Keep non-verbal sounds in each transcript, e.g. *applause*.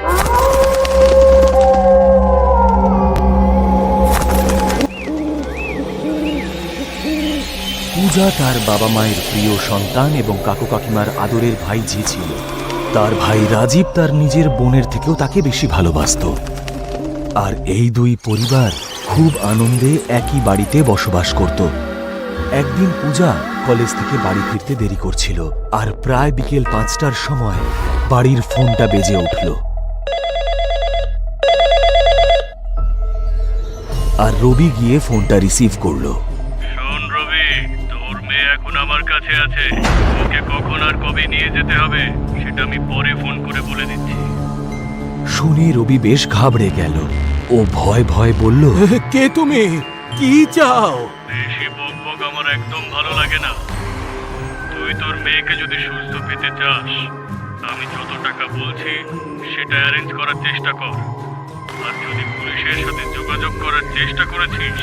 পূজা তার বাবা মায়ের প্রিয় সন্তান এবং কাকু কাকিমার আদরের ভাই জি ছিল। তার ভাই রাজীব তার নিজের বোনের থেকেও তাকে বেশি ভালোবাসত। আর এই দুই পরিবার খুব আনন্দে একই বাড়িতে বসবাস করত। একদিন পূজা কলেজ থেকে বাড়ি ফিরতে দেরি করছিল, আর প্রায় বিকেল পাঁচটার সময় বাড়ির ফোনটা বেজে উঠল। আর রবি গিয়ে ফোনটা রিসিভ করল। শোন রবি তোর মেয়ে এখন আমার কাছে আছে। ওকে কখন আর কবে নিয়ে যেতে হবে সেটা আমি পরে ফোন করে বলে দিচ্ছি। শুনে রবি বেশ ঘাবড়ে গেল। ও ভয় ভয় বলল *laughs* কে তুমি? কি চাও? বেশি বক বক আমার একদম ভালো লাগে না। তুই তোর মেয়েকে যদি সুস্থ পেতে চাস আমি যত টাকা বলছি সেটা অ্যারেঞ্জ করার চেষ্টা কর। আর যদি পুলিশের সাথে যোগাযোগ করার চেষ্টা করেছিস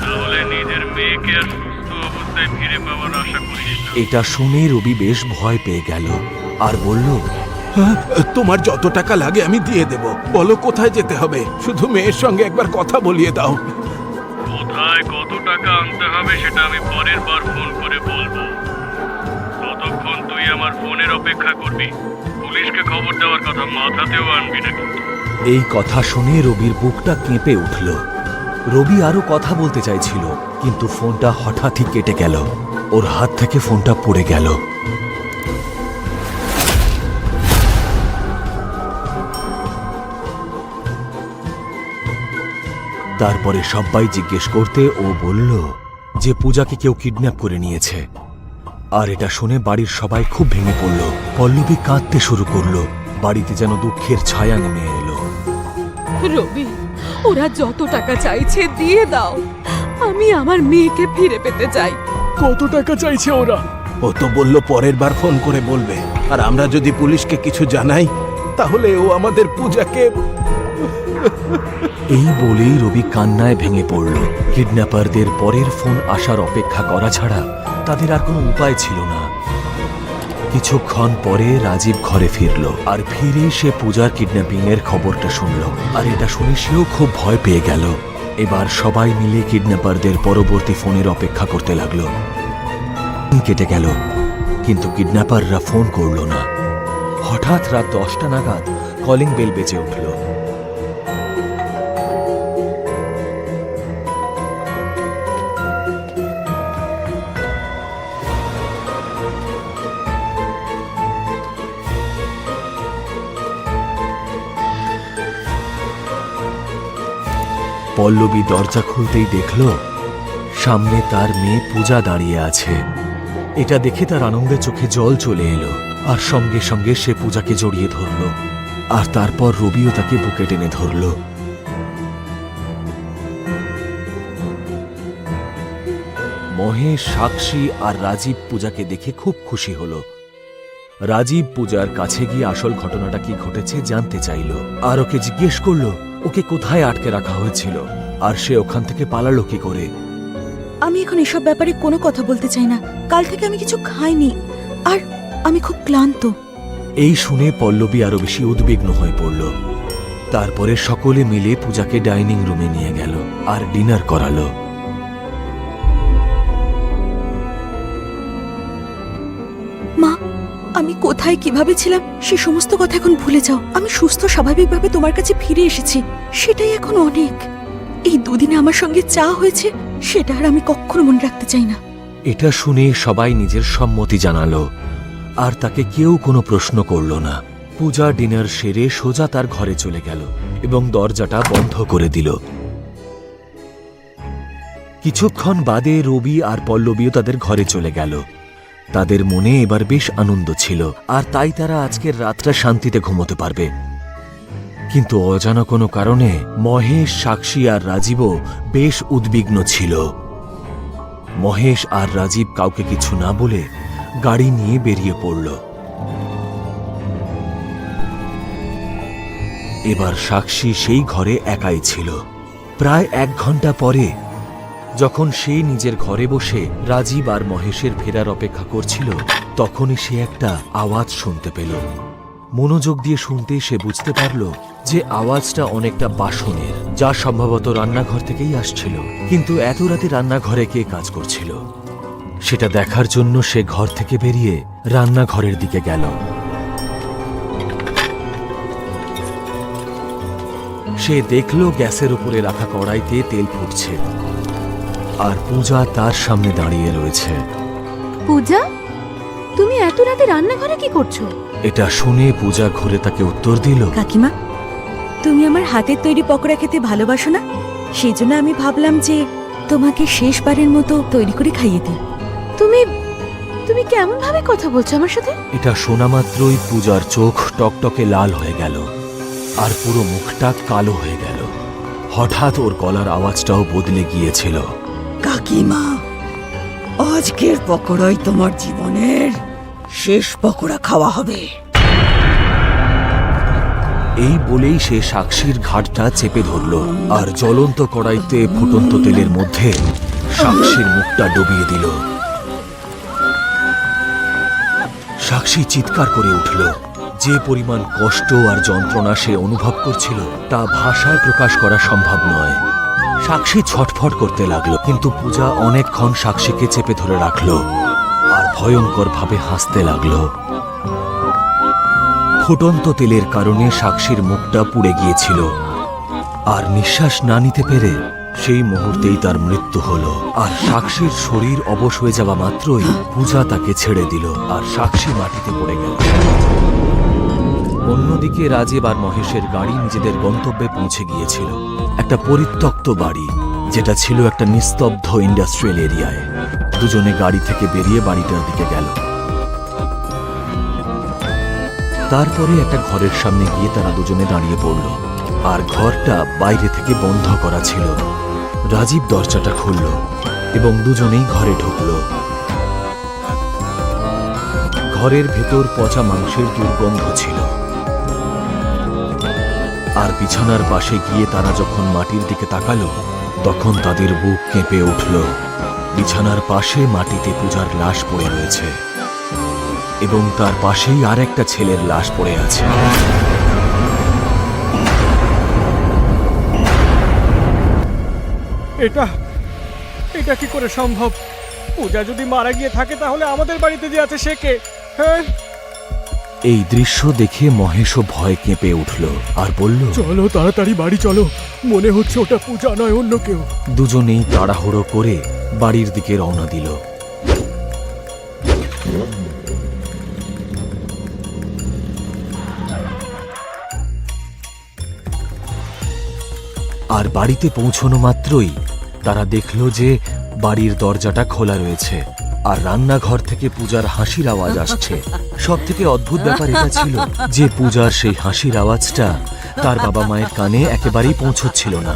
তাহলে নিজের মেয়েকে আর সুস্থ অবস্থায় ফিরে পাওয়ার আশা করিস না। এটা শুনে রবি বেশ ভয় পেয়ে গেল আর বলল হ্যাঁ, তোমার যত টাকা লাগে আমি দিয়ে দেব। বলো কোথায় যেতে হবে? শুধু মেয়ের সঙ্গে একবার কথা বলিয়ে দাও। কোথায় কত টাকা আনতে হবে সেটা আমি পরের বার ফোন করে বলব। ততক্ষণ তুই আমার ফোনের অপেক্ষা করবি। পুলিশকে খবর দেওয়ার কথা মাথাতেও আনবি না কিন্তু এই কথা শুনে রবির বুকটা কেঁপে উঠল। রবি আরও কথা বলতে চাইছিল, কিন্তু ফোনটা হঠাৎই কেটে গেল। ওর হাত থেকে ফোনটা পড়ে গেল। তারপরে সবাই জিজ্ঞেস করতে ও বলল যে পূজাকে কেউ কিডন্যাপ করে নিয়েছে। আর এটা শুনে বাড়ির সবাই খুব ভেঙে পড়ল। পল্লবী কাঁদতে শুরু করল। বাড়িতে যেন দুঃখের ছায়া নেমে এলো। রবি ওরা যত টাকা চাইছে দিয়ে দাও। আমি আমার মেয়েকে ফিরে পেতে চাই। কত টাকা চাইছে ওরা? ও তো বলল পরের বার ফোন করে বলবে। আর আমরা যদি পুলিশকে কিছু জানাই তাহলে ও আমাদের পূজাকে এই বলেই রবি কান্নায় ভেঙে পড়ল। কিডন্যাপারদের পরের ফোন আসার অপেক্ষা করা ছাড়া তাদের আর কোনো উপায় ছিল না। কিছুক্ষণ পরে রাজীব ঘরে ফিরল, আর ফিরে সে পূজার কিডন্যাপিং এর খবরটা শুনল। আর এটা শুনে সেও খুব ভয় পেয়ে গেল। এবার সবাই মিলে কিডন্যাপারদের পরবর্তী ফোনের অপেক্ষা করতে লাগল। কেটে গেল, কিন্তু কিডন্যাপাররা ফোন করল না। হঠাৎ রাত দশটা নাগাদ কলিং বেল বেজে উঠল। পল্লবী দরজা খুলতেই দেখল, সামনে তার মেয়ে পূজা দাঁড়িয়ে আছে। এটা দেখে তার আনন্দে চোখে জল চলে এলো, আর সঙ্গে সঙ্গে সে পূজাকে জড়িয়ে ধরল, আর তারপর রবিও তাকে বুকে টেনে ধরল। মহেশ, সাক্ষী আর রাজীব পূজাকে দেখে খুব খুশি হল। রাজীব পূজার কাছে গিয়ে আসল ঘটনাটা কি ঘটেছে জানতে চাইল, আর ওকে জিজ্ঞেস করল ওকে কোথায় আটকে রাখা হয়েছিল? আর সে ওখান থেকে পালালো কি করে? আমি এখন এসব ব্যাপারে কোনো কথা বলতে চাই না। কাল থেকে আমি কিছু খাইনি। আর আমি খুব ক্লান্ত। এই শুনে পল্লবী আরও বেশি উদ্বিগ্ন হয়ে পড়ল। তারপরে সকলে মিলে পূজাকে ডাইনিং রুমে নিয়ে গেল আর ডিনার করালো। আমি কোথায়, কীভাবে ছিলাম, সে সমস্ত কথা এখন ভুলে যাও। আমি সুস্থ, স্বাভাবিকভাবে তোমার কাছে ফিরে এসেছি। সেটাই এখন অনেক। এই দুদিনে আমার সঙ্গে চা হয়েছে, সেটা আর আমি কখনো মনে রাখতে চাই না। এটা শুনে সবাই নিজের সম্মতি জানালো। আর তাকে কেউ কোনো প্রশ্ন করল না। পূজা ডিনার সেরে সোজা তার ঘরে চলে গেল এবং দরজাটা বন্ধ করে দিল। কিছুক্ষণ বাদে রবি আর পল্লবীও তাদের ঘরে চলে গেল। তাদের মনে এবার বেশ আনন্দ ছিল, আর তাই তারা আজকের রাতটা শান্তিতে ঘুমোতে পারবে। কিন্তু অজানা কোনো কারণে মহেশ, সাক্ষী আর রাজীবও বেশ উদ্বিগ্ন ছিল। মহেশ আর রাজীব কাউকে কিছু না বলে গাড়ি নিয়ে বেরিয়ে পড়ল। এবার সাক্ষী সেই ঘরে একাই ছিল। প্রায় এক ঘণ্টা পরে যখন সে নিজের ঘরে বসে রাজীব আর মহেশের ফেরার অপেক্ষা করছিল, তখনই সে একটা আওয়াজ শুনতে পেল। মনোযোগ দিয়ে শুনতেই সে বুঝতে পারল যে আওয়াজটা অনেকটা বাসনের, যা সম্ভবত রান্নাঘর থেকেই আসছিল। কিন্তু এত রাতে রান্নাঘরে কে কাজ করছিল? সেটা দেখার জন্য সে ঘর থেকে বেরিয়ে রান্নাঘরের দিকে গেল। সে দেখল গ্যাসের উপরে রাখা কড়াইতে তেল ফুটছে। আর পূজা তার সামনে দাঁড়িয়ে রয়েছে। পূজা তুমি এত রাতে রান্নাঘরে কি করছ? এটা শুনে পূজা ঘুরে তাকে উত্তর দিল। কাকিমা তুমি আমার হাতের তৈরি পকোড়া খেতে ভালোবাসো না? সেই জন্য আমি ভাবলাম যে তোমাকে শেষবারের মতো তৈরি করে খাইয়ে দিই। তুমি তুমি কেমন ভাবে কথা বলছো আমার সাথে? এটা শোনা মাত্রই পূজার চোখ টকটকে লাল হয়ে গেল আর পুরো মুখটা কালো হয়ে গেল। হঠাৎ ওর গলার আওয়াজটাও বদলে গিয়েছিল। কাকিমা, আজকের পকোড়াই তোমার জীবনের শেষ পকোড়া খাওয়া হবে। এই বলেই সে সাক্ষীর ঘাটটা চেপে ধরল আর জ্বলন্ত কড়াইতে ফুটন্ত তেলের মধ্যে সাক্ষীর মুখটা ডুবিয়ে দিল। সাক্ষী চিৎকার করে উঠল। যে পরিমাণ কষ্ট আর যন্ত্রণা সে অনুভব করছিল তা ভাষায় প্রকাশ করা সম্ভব নয়। সাক্ষী ছটফট করতে লাগল, কিন্তু পূজা অনেকক্ষণ সাক্ষীকে চেপে ধরে রাখল আর ভয়ঙ্কর ভাবে হাসতে লাগল। ফুটন্ত তেলের কারণে সাক্ষীর মুখটা পুড়ে গিয়েছিল আর নিঃশ্বাস না নিতে পেরে সেই মুহূর্তেই তার মৃত্যু হলো। আর সাক্ষীর শরীর অবশ হয়ে যাওয়া মাত্রই পূজা তাকে ছেড়ে দিল আর সাক্ষী মাটিতে পড়ে গেল। অন্যদিকে রাজীব আর মহেশের গাড়ি নিজেদের গন্তব্যে পৌঁছে গিয়েছিল। একটা পরিত্যক্ত বাড়ি, যেটা ছিল একটা নিস্তব্ধ ইন্ডাস্ট্রিয়াল এরিয়ায় দুজনে গাড়ি থেকে বেরিয়ে বাড়িটার দিকে গেল। তারপরে একটা ঘরের সামনে গিয়ে তারা দুজনে দাঁড়িয়ে পড়ল। আর ঘরটা বাইরে থেকে বন্ধ করা ছিল। রাজীব দরজাটা খুলল এবং দুজনেই ঘরে ঢুকল। ঘরের ভেতর পচা মাংসের দুর্গন্ধ ছিল। আর বিছানার পাশে গিয়ে তারা যখন মাটির দিকে তাকালো, তখন তাদের বুক কেঁপে উঠল। বিছানার পাশে মাটিতে পূজার লাশ পড়ে রয়েছে এবং তার পাশেই আর একটা ছেলের লাশ পড়ে আছে। এটা এটা কি করে সম্ভব? পূজা যদি মারা গিয়ে থাকে তাহলে আমাদের বাড়িতে যে আছে সে কে? হ্যাঁ? এই দৃশ্য দেখে মহেশও ভয় কেঁপে উঠল আর বলল চলো তাড়াতাড়ি বাড়ি চলো। মনে হচ্ছে ওটা পূজা নয় অন্য কেউ। দুজনেই তাড়াহুড়ো করে বাড়ির দিকে রওনা দিল। আর বাড়িতে পৌঁছনো মাত্রই তারা দেখল যে বাড়ির দরজাটা খোলা রয়েছে। আর রান্নাঘর থেকে পূজার হাসির আওয়াজ আসছে। সব থেকে অদ্ভুত ব্যাপার এটা ছিল যে পূজার সেই হাসির আওয়াজটা তার বাবা মায়ের কানে একেবারেই পৌঁছচ্ছিল না।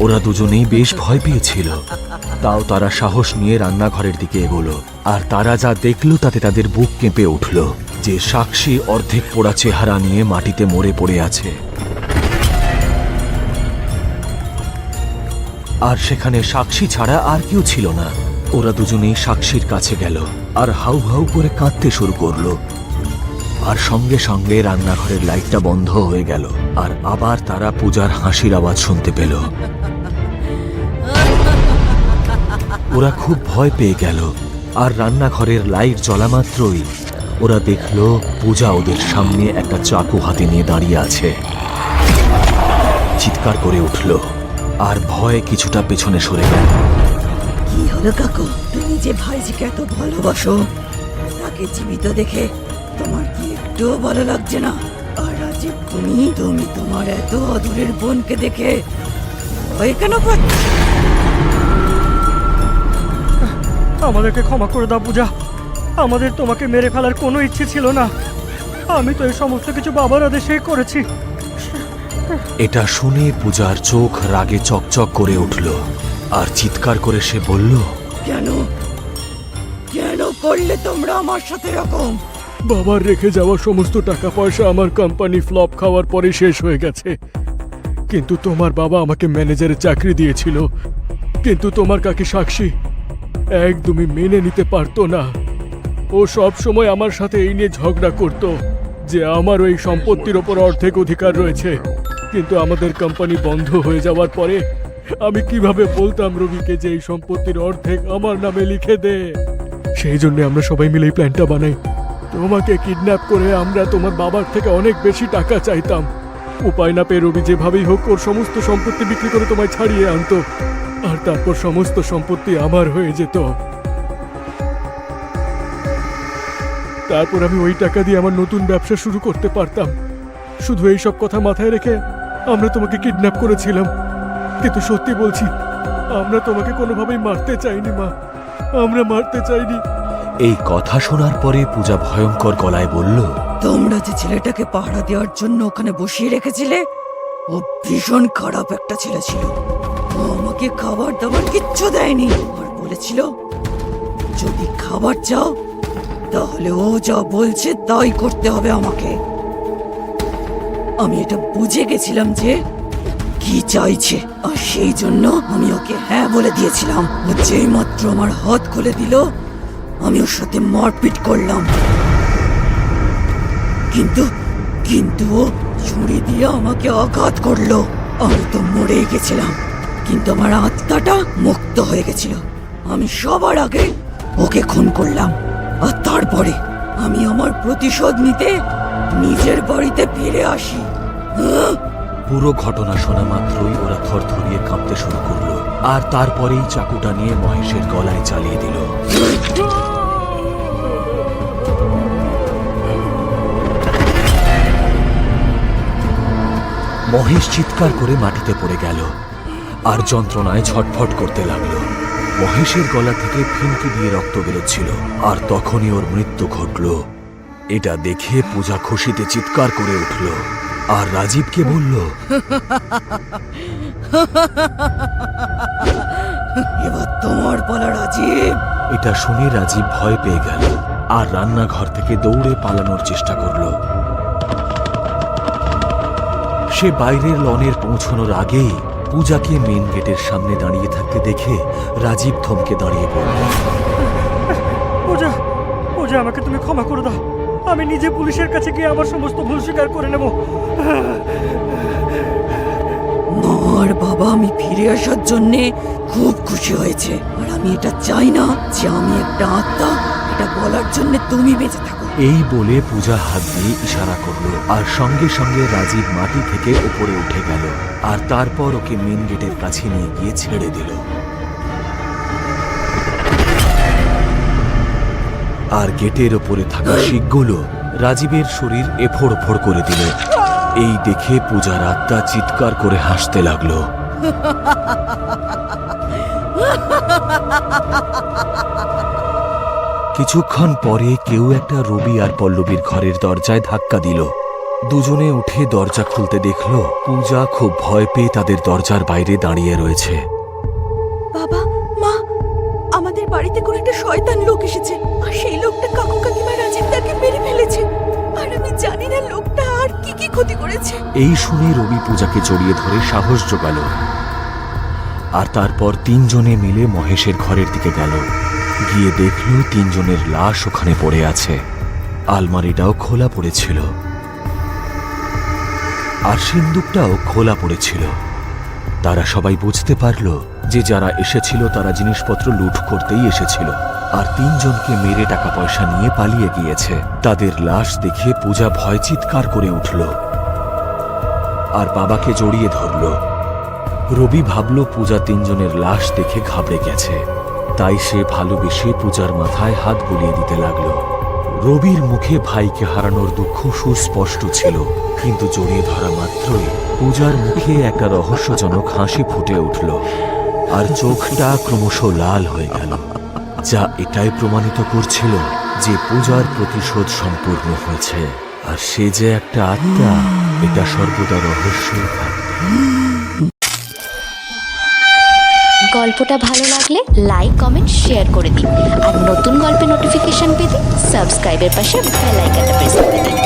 ওরা দুজনেই বেশ ভয় পেয়েছিল। তাও তারা সাহস নিয়ে রান্নাঘরের দিকে এগোলো আর তারা যা দেখল তাতে তাদের বুক কেঁপে উঠল যে সাক্ষী অর্ধেক পোড়া চেহারা নিয়ে মাটিতে মরে পড়ে আছে। আর সেখানে সাক্ষী ছাড়া আর কেউ ছিল না। ওরা দুজনেই সাক্ষীর কাছে গেল আর হাউ হাউ করে কাঁদতে শুরু করল। আর সঙ্গে সঙ্গে রান্নাঘরের লাইটটা বন্ধ হয়ে গেল আর আবার তারা পূজার হাসির আওয়াজ শুনতে পেল। ওরা খুব ভয় পেয়ে গেল আর রান্নাঘরের লাইট জ্বলা মাত্রই। ওরা দেখল পূজা ওদের সামনে একটা চাকু হাতে নিয়ে দাঁড়িয়ে আছে। চিৎকার করে উঠল আর ভয় কিছুটা পেছনে সরে গেল। কি হলো কাকু? তুমি যে ভাইজিকে এত ভালোবাসো তাকে জীবিত দেখে তোমার কি একটুও ভালো লাগছে না? আর রাজীব তুমি তুমি তোমার এত অদূরের বোনকে দেখে ভয় কেন পাচ্ছ? আমাদেরকে ক্ষমা করে দাও পূজা। আমাদের তোমাকে মেরে ফেলার কোনো ইচ্ছে ছিল না। আমি তো এই সমস্ত কিছু বাবার আদেশেই করেছি। এটা শুনে পূজার চোখ রাগে চকচক করে উঠল। আর চিৎকার করে সে বলল কেন? কেন করলে তোমরা আমার সাথে এরকম? বাবার রেখে যাওয়া সমস্ত টাকা পয়সা আমার কোম্পানি ফ্লপ খাওয়ার পরে শেষ হয়ে গেছে। কিন্তু তোমার বাবা আমাকে ম্যানেজারের চাকরি দিয়েছিল। কিন্তু তোমার কাকি সাক্ষী একদমই মেনে নিতে পারতো না। ও সব সময় আমার সাথে এই নিয়ে ঝগড়া করত যে আমার ওই সম্পত্তির ওপর অর্ধেক অধিকার রয়েছে। কিন্তু আমাদের কোম্পানি বন্ধ হয়ে যাওয়ার পরে আমি কীভাবে বলতাম রবিকে যে এই সম্পত্তির অর্ধেক আমার নামে লিখে দে? সেই জন্য আমরা সবাই মিলে এই প্ল্যানটা বানাই। তোমাকে কিডন্যাপ করে আমরা তোমার বাবার থেকে অনেক বেশি টাকা চাইতাম। উপায় না পেয়ে রবি যেভাবেই হোক ওর সমস্ত সম্পত্তি বিক্রি করে তোমায় ছাড়িয়ে আনতো। আর তারপর সমস্ত সম্পত্তি আমার হয়ে যেত। তারপর আমি ওই টাকা দিয়ে আমার নতুন ব্যবসা শুরু করতে পারতাম। শুধু এই সব কথা মাথায় রেখে আমরা তোমাকে কিডন্যাপ করেছিলাম। কিন্তু সত্যি বলছি আমরা তোমাকে কোনোভাবেই মারতে চাইনি মা। আমরা মারতে চাইনি। এই কথা শোনার পরে পূজা ভয়ঙ্কর গলায় বলল তোমরা যে ছেলেটাকে পাহারা দেওয়ার জন্য ওখানে বসিয়ে রেখেছিলে ও ভীষণ খারাপ একটা ছেলে ছিল। ও আমাকে খাবার দাবার কিচ্ছু দেয়নি। আর বলেছিল যদি খাবার চাও তাহলে ও যা বলছে তাই করতে হবে আমাকে। আমি এটা বুঝে গেছিলাম যে কি চাইছে? আর সেই জন্য আমি ওকে হ্যাঁ বলে দিয়েছিলাম। ও যেই মাত্র আমার হাত খুলে দিল, আমি ওর সাথে মারপিট করলাম। কিন্তু কিন্তু ও ছুরি দিয়ে আমাকে আঘাত করল। আমি তো মরেই গেছিলাম। কিন্তু আমার আত্মাটা মুক্ত হয়ে গেছিল। আমি সবার আগে ওকে খুন করলাম। আর তারপরে আমি আমার প্রতিশোধ নিতে নিজের বাড়িতে ফিরে আসি। আহ! পুরো ঘটনা শোনা মাত্রই ওরা থরথরিয়ে কাঁপতে শুরু করল। আর তারপরেই চাকুটা নিয়ে মহেশের গলায় চালিয়ে দিল। মহেশ চিৎকার করে মাটিতে পড়ে গেল আর যন্ত্রণায় ছটফট করতে লাগল। মহেশের গলা থেকে ফিনকি দিয়ে রক্ত বেরোচ্ছিল আর তখনই ওর মৃত্যু ঘটল। এটা দেখে পূজা খুশিতে চিৎকার করে উঠল। আর রাজীবকে বলল এবার তোমার পালা রাজীব। এটা শুনে রাজীব ভয় পেয়ে গেল আর রান্নাঘর থেকে দৌড়ে পালানোর চেষ্টা করল। সে বাইরের লনের পৌঁছানোর আগেই পূজাকে মেন গেটের সামনে দাঁড়িয়ে থাকতে দেখে রাজীব থমকে দাঁড়িয়ে পড়ল। পূজা পূজা আমাকে তুমি ক্ষমা করে দাও। আমি নিজে পুলিশের কাছে গিয়ে আমার সমস্ত ভুল স্বীকার করে নেব। মার বাবা আমি ফিরে আসার জন্যে খুব খুশি হয়েছে। আর আমি এটা চাই না যে আমি একটা আত্মা। এটা বলার জন্য তুমি বেঁচে থাকো। এই বলে পূজা হাত দিয়ে ইশারা করল আর সঙ্গে সঙ্গে রাজীব মাটি থেকে উপরে উঠে গেল। আর তারপর ওকে মেন গেটের কাছে নিয়ে গিয়ে ছেড়ে দিল। আর গেটের ওপরে থাকা শিখগুলো রাজীবের শরীর এফোড় ওফোড় করে দিল। এই দেখে পূজার আত্মা চিৎকার করে হাসতে লাগল। কিছুক্ষণ পরে কেউ একটা রবি আর পল্লবীর ঘরের দরজায় ধাক্কা দিল। দুজনে উঠে দরজা খুলতে দেখল পূজা খুব ভয় পেয়ে তাদের দরজার বাইরে দাঁড়িয়ে রয়েছে। এই শুনে রবি পূজাকে জড়িয়ে ধরে সাহস জোগালো। আর তারপর তিনজনে মিলে মহেশের ঘরের দিকে গেল। গিয়ে দেখল তিনজনের লাশ ওখানে পড়ে আছে। আলমারিটাও খোলা পড়েছিল। আর সিন্দুকটাও খোলা পড়েছিল। তারা সবাই বুঝতে পারল যে যারা এসেছিল তারা জিনিসপত্র লুট করতেই এসেছিল। আর তিনজনকে মেরে টাকা পয়সা নিয়ে পালিয়ে গিয়েছে। তাদের লাশ দেখে পূজা ভয় চিৎকার করে উঠল। আর বাবাকে জড়িয়ে ধরল। রবি ভাবল, পূজা তিনজনের লাশ দেখে ঘাবড়ে গেছে। তাই সে ভালোবেসে পূজার মাথায় হাত বুলিয়ে দিতে লাগল। রবির মুখে ভাইকে হারানোর দুঃখ সুস্পষ্ট ছিল, কিন্তু জড়িয়ে ধরা মাত্রই পূজার মুখে একটা রহস্যজনক হাসি ফুটে উঠল, আর চোখটা ক্রমশ লাল হয়ে গেল, যা এটাই প্রমাণিত করছিল যে পূজার প্রতিশোধ সম্পূর্ণ হয়েছে, আর সে যে একটা আত্মা। এটা সর্বদা রহস্যই থাকবে। গল্পটা ভালো লাগলে লাইক, কমেন্ট, শেয়ার করে দিন। আর নতুন গল্পের নোটিফিকেশন পেতে সাবস্ক্রাইবের পাশে বেল আইকনটা প্রেস করে দিন।